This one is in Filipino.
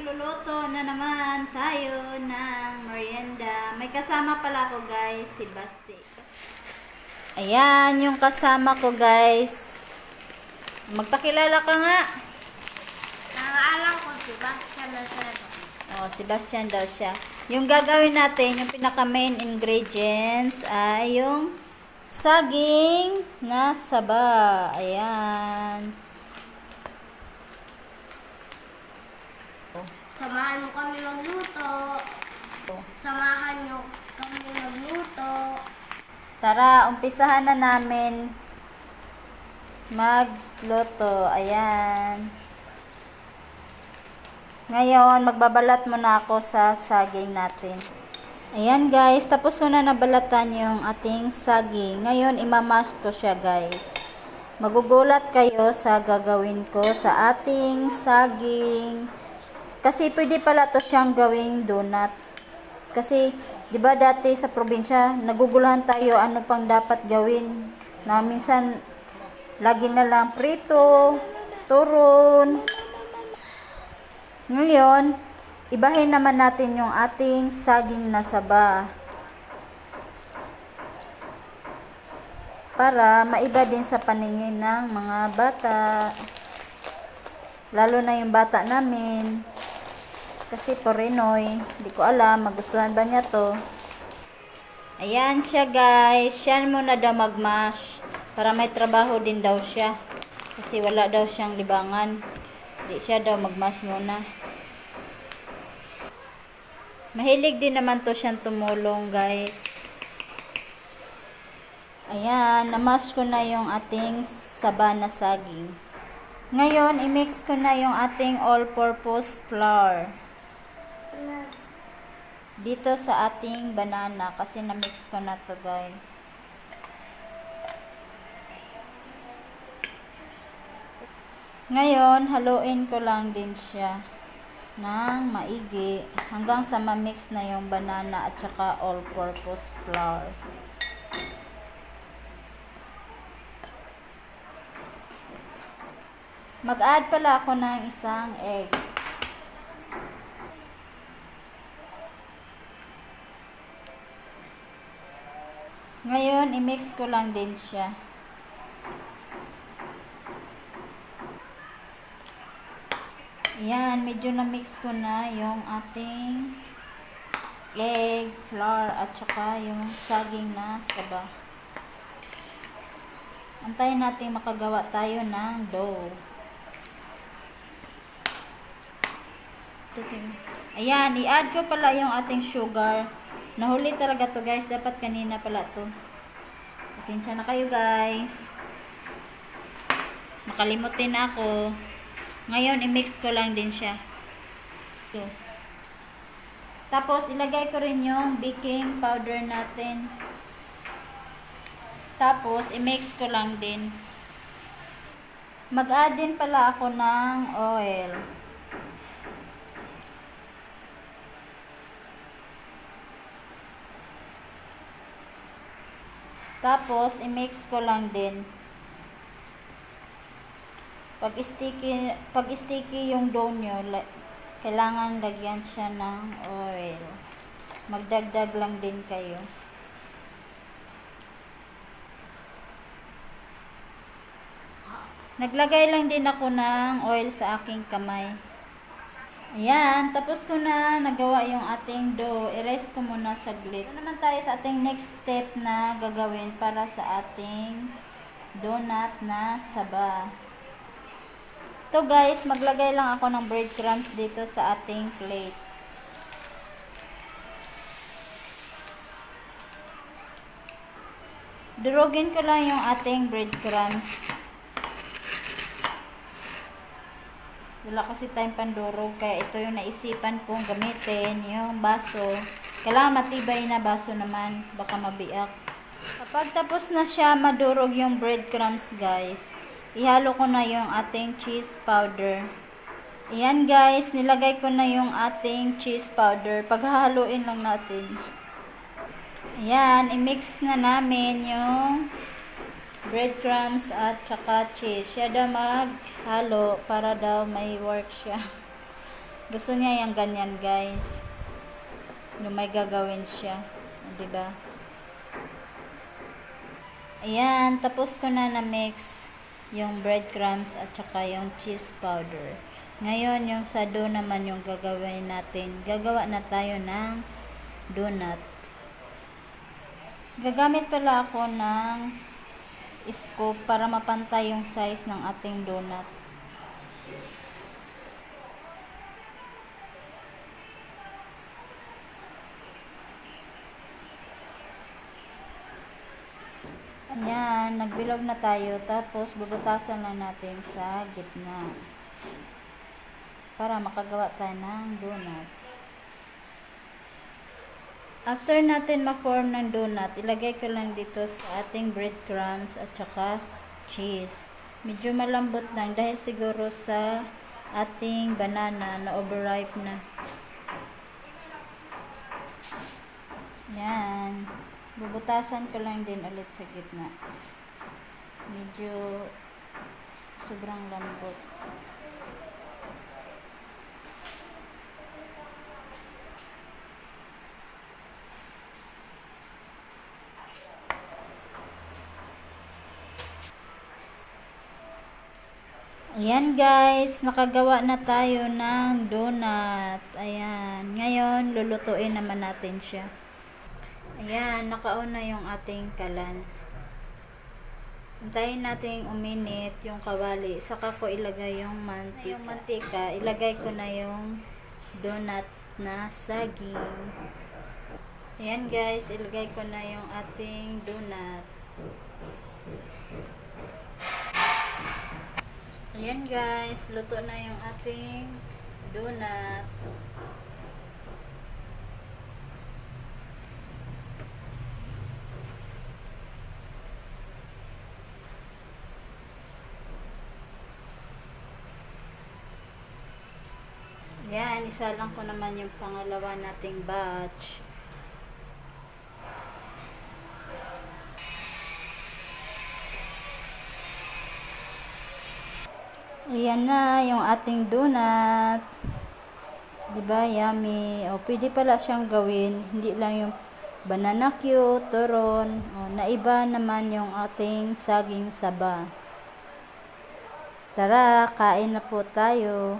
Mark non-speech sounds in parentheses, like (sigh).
magluluto na naman tayo ng merienda. May kasama pala ako guys, si Basti. Ayan, yung kasama ko guys. Magpakilala ka nga. Nakaalam ko si Bastian sa Oh, Sebastian daw siya. Yung gagawin natin, yung pinaka main ingredients ay yung saging na saba. Ayan. Tara, umpisahan na namin magluto. Ayan. Ngayon, magbabalat muna ako sa saging natin. Ayan guys, tapos ko na nabalatan yung ating saging. Ngayon, imamash ko siya guys. Magugulat kayo sa gagawin ko sa ating saging. Kasi pwede pala to siyang gawing donut. Kasi, di ba dati sa probinsya, naguguluhan tayo ano pang dapat gawin. Na minsan, lagi na lang prito, turon. Ngayon, ibahin naman natin yung ating saging na saba. Para maiba din sa paningin ng mga bata. Lalo na yung bata namin. Kasi Porinoy, hindi ko alam, magustuhan ba niya to. Ayan siya guys, siya muna daw magmash. Para may trabaho din daw siya. Kasi wala daw siyang libangan. Hindi siya daw magmash muna. Mahilig din naman to siyang tumulong guys. Ayan, namash ko na yung ating saba na saging. Ngayon, i-mix ko na yung ating all-purpose flour dito sa ating banana kasi na-mix ko na to guys. Ngayon, haluin ko lang din siya ng maigi hanggang sa ma-mix na yung banana at saka all-purpose flour. Mag-add pala ako ng isang egg. Ngayon, i-mix ko lang din siya. Yan, medyo na-mix ko na yung ating egg, flour, at saka yung saging na saba. Antayin natin makagawa tayo ng dough. Ayan, i-add ko pala yung ating sugar. Nahuli talaga to guys. Dapat kanina pala to. Pasensya na kayo guys. Makalimutin ako. Ngayon, i-mix ko lang din siya. Ito. Tapos, ilagay ko rin yung baking powder natin. Tapos, i-mix ko lang din. Mag-add din pala ako ng oil. Tapos, i-mix ko lang din. Pag sticky, pag sticky yung dough nyo, la- kailangan lagyan siya ng oil. Magdagdag lang din kayo. Naglagay lang din ako ng oil sa aking kamay. Ayan, tapos ko na nagawa yung ating dough. I-rest ko muna saglit. Ito naman tayo sa ating next step na gagawin para sa ating donut na saba. Ito guys, maglagay lang ako ng breadcrumbs dito sa ating plate. Durugin ko lang yung ating breadcrumbs. Wala kasi tayong pandurog, kaya ito yung naisipan kong gamitin, yung baso. Kailangan matibay na baso naman, baka mabiyak. Kapag tapos na siya madurog yung breadcrumbs guys, ihalo ko na yung ating cheese powder. Ayan guys, nilagay ko na yung ating cheese powder. Paghahaluin lang natin. Ayan, i-mix na namin yung breadcrumbs at saka cheese. Siya daw maghalo para daw may work siya. (laughs) Gusto niya yung ganyan, guys. Yung may gagawin siya. O, Diba? Ayan, tapos ko na na-mix yung breadcrumbs at saka yung cheese powder. Ngayon, yung sa dough naman yung gagawin natin. Gagawa na tayo ng donut. Gagamit pala ako ng scoop para mapantay yung size ng ating donut. Ayan, nagbilog na tayo. Tapos, bubutasan lang natin sa gitna. Para makagawa tayo ng donut. After natin ma-form ng donut, ilagay ko lang dito sa ating breadcrumbs at saka cheese. Medyo malambot lang dahil siguro sa ating banana na overripe na. Yan. Bubutasan ko lang din ulit sa gitna. Medyo sobrang lambot. Ayan guys, nakagawa na tayo ng donut. Ayan, ngayon lulutuin naman natin siya. Ayan, nakauna yung ating kalan. Hintayin natin uminit yung kawali. Saka ko ilagay yung mantika. Yung mantika, ilagay ko na yung donut na saging. Ayan guys, ilagay ko na yung ating donut. Ayan guys, luto na yung ating donut. Yan, isa lang ko naman yung pangalawa nating batch. Ayan na yung ating donut. 'Di ba? Yummy. O pwede pala siyang gawin, hindi lang yung banana cute, turon. O naiba naman yung ating saging saba. Tara, kain na po tayo.